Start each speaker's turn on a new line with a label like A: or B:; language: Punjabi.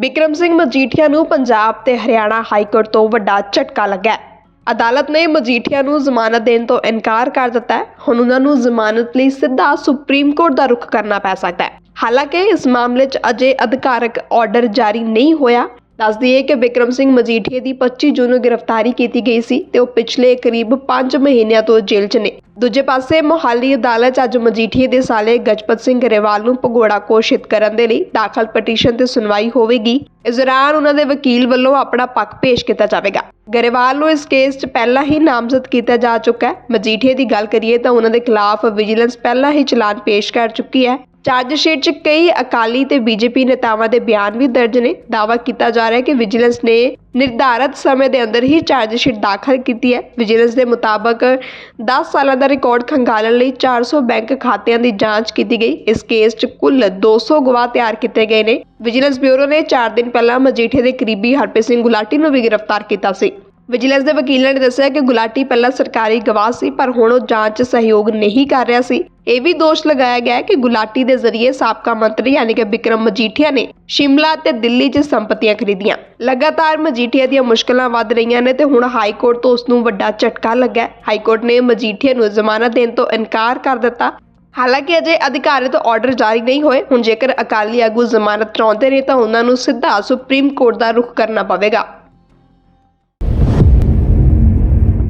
A: ਬਿਕਰਮ ਸਿੰਘ ਮਜੀਠੀਆ ਨੂੰ ਪੰਜਾਬ ਤੇ ਹਰਿਆਣਾ ਹਾਈ ਕੋਰਟ ਤੋਂ ਵੱਡਾ ਝਟਕਾ ਲੱਗਾ ਅਦਾਲਤ ਨੇ ਮਜੀਠੀਆ ਨੂੰ ਜ਼ਮਾਨਤ ਦੇਣ ਤੋਂ ਇਨਕਾਰ ਕਰ ਦਿੱਤਾ ਹੈ। ਹੁਣ ਉਹਨਾਂ ਨੂੰ ਜ਼ਮਾਨਤ ਲਈ ਸਿੱਧਾ ਸੁਪਰੀਮ ਕੋਰਟ ਦਾ ਰੁਖ ਕਰਨਾ ਪੈ ਸਕਦਾ ਹੈ। ਹਾਲਾਂਕਿ ਇਸ ਮਾਮਲੇ 'ਚ ਅਜੇ ਅਧਿਕਾਰਕ ਆਰਡਰ ਜਾਰੀ ਨਹੀਂ ਹੋਇਆ। ਦੱਸ ਦਈਏ ਕਿ ਵਿਕਰਮ ਸਿੰਘ ਮਜੀਠੀਏ ਦੀ 25 ਜੂਨ ਨੂੰ ਗ੍ਰਿਫਤਾਰੀ ਕੀਤੀ ਗਈ ਸੀ ਤੇ ਉਹ ਪਿਛਲੇ ਕਰੀਬ 5 ਮਹੀਨਿਆਂ ਤੋਂ ਜੇਲ੍ਹ 'ਚ ਨੇ। ਦੂਜੇ ਪਾਸੇ ਮੋਹਾਲੀ ਅਦਾਲਤ 'ਚ ਅੱਜ ਮਜੀਠੀਏ ਦੇ ਸਾਲੇ ਗਜਪਤ ਸਿੰਘ ਗਰੇਵਾਲ ਨੂੰ ਭਗੌੜਾ ਘੋਸ਼ਿਤ ਕਰਨ ਦੇ ਲਈ ਦਾਖਲ ਪਟੀਸ਼ਨ ਤੇ ਸੁਣਵਾਈ ਹੋਵੇਗੀ। ਇਸ ਦੌਰਾਨ ਉਹਨਾਂ ਦੇ ਵਕੀਲ ਵੱਲੋਂ ਆਪਣਾ ਪੱਖ ਪੇਸ਼ ਕੀਤਾ ਜਾਵੇਗਾ। ਗਰੇਵਾਲ ਨੂੰ ਇਸ ਕੇਸ 'ਚ ਪਹਿਲਾਂ ਹੀ ਨਾਮਜ਼ਦ ਕੀਤਾ ਜਾ ਚੁੱਕਾ ਹੈ। ਮਜੀਠੀਏ ਦੀ ਗੱਲ ਕਰੀਏ ਤਾਂ ਉਹਨਾਂ ਦੇ ਖਿਲਾਫ ਵਿਜੀਲੈਂਸ ਪਹਿਲਾਂ ਹੀ ਚਲਾਨ ਪੇਸ਼ ਕਰ ਚੁੱਕੀ ਹੈ। ਚਾਰਜ 'ਚ ਕਈ ਅਕਾਲੀ ਤੇ ਬੀਜੇਪੀ ਨੇਤਾਵਾਂ ਦੇ ਬਿਆਨ ਵੀ ਦਰਜ ਨੇ। ਦਾਅਵਾ ਕੀਤਾ ਜਾ ਰਿਹਾ ਹੈ ਕਿ ਵਿਜੀਲੈਂਸ ਨੇ ਨਿਰਧਾਰਤ ਸਮੇਂ ਦੇ ਅੰਦਰ ਹੀ ਚਾਰਜ ਦਾਖਲ ਕੀਤੀ ਹੈ। ਵਿਜੀਲੈਂਸ ਦੇ ਮੁਤਾਬਕ 10 ਸਾਲਾਂ ਦਾ ਰਿਕਾਰਡ ਖੰਗਾਲਣ ਲਈ 400 ਬੈਂਕ ਖਾਤਿਆਂ ਦੀ ਜਾਂਚ ਕੀਤੀ ਗਈ। ਇਸ ਕੇਸ 'ਚ ਕੁੱਲ 200 ਗਵਾਹ ਤਿਆਰ ਕੀਤੇ ਗਏ ਨੇ। ਵਿਜੀਲੈਂਸ ਬਿਊਰੋ ਨੇ 4 ਦਿਨ ਪਹਿਲਾਂ ਮਜੀਠੇ ਦੇ ਕਰੀਬੀ ਹਰਪ੍ਰੀਤ ਸਿੰਘ ਗੁਲਾਟੀ ਨੂੰ ਵੀ ਗ੍ਰਿਫਤਾਰ ਕੀਤਾ ਸੀ। ਵਿਜੀਲੈਂਸ ਦੇ ਵਕੀਲਾਂ ਨੇ ਦੱਸਿਆ ਕਿ ਗੁਲਾਟੀ ਪਹਿਲਾਂ ਸਰਕਾਰੀ ਗਵਾਹ ਸੀ, ਪਰ ਹੁਣ ਉਹ ਜਾਂਚ ਸਹਿਯੋਗ ਨਹੀਂ ਕਰ ਰਿਹਾ ਸੀ। ਇਹ ਵੀ ਦੋਸ਼ ਲਗਾਇਆ ਗਿਆ ਹੈ ਕਿ ਗੁਲਾਟੀ ਦੇ ਜ਼ਰੀਏ ਸਾਬਕਾ ਮੰਤਰੀ ਯਾਨੀ ਕਿ ਵਿਕਰਮ ਮਜੀਠੀਆ ਨੇ ਸ਼ਿਮਲਾ ਤੇ ਦਿੱਲੀ 'ਚ ਸੰਪਤੀਆਂ ਖਰੀਦੀਆਂ। ਲਗਾਤਾਰ ਮਜੀਠੀਆ ਦੀਆਂ ਮੁਸ਼ਕਲਾਂ ਵੱਧ ਰਹੀਆਂ ਨੇ ਤੇ ਹੁਣ ਹਾਈ ਕੋਰਟ ਤੋਂ ਉਸ ਨੂੰ ਵੱਡਾ ਝਟਕਾ ਲੱਗਾ ਹਾਈ ਕੋਰਟ ਨੇ ਮਜੀਠੀਆ ਨੂੰ ਜ਼ਮਾਨਤ ਦੇਣ ਤੋਂ ਇਨਕਾਰ ਕਰ ਦਿੱਤਾ। ਹਾਲਾਂਕਿ ਅਜੇ ਅਧਿਕਾਰਿਤ ਆਰਡਰ ਜਾਰੀ ਨਹੀਂ ਹੋਏ। ਹੁਣ ਜੇਕਰ ਅਕਾਲੀ ਆਗੂ ਜ਼ਮਾਨਤ ਚਾਹੁੰਦੇ ਨੇ ਤਾਂ ਉਹਨਾਂ ਨੂੰ ਸਿੱਧਾ ਸੁਪਰੀਮ ਕੋਰਟ ਦਾ ਰੁਖ ਕਰਨਾ ਪਵੇਗਾ।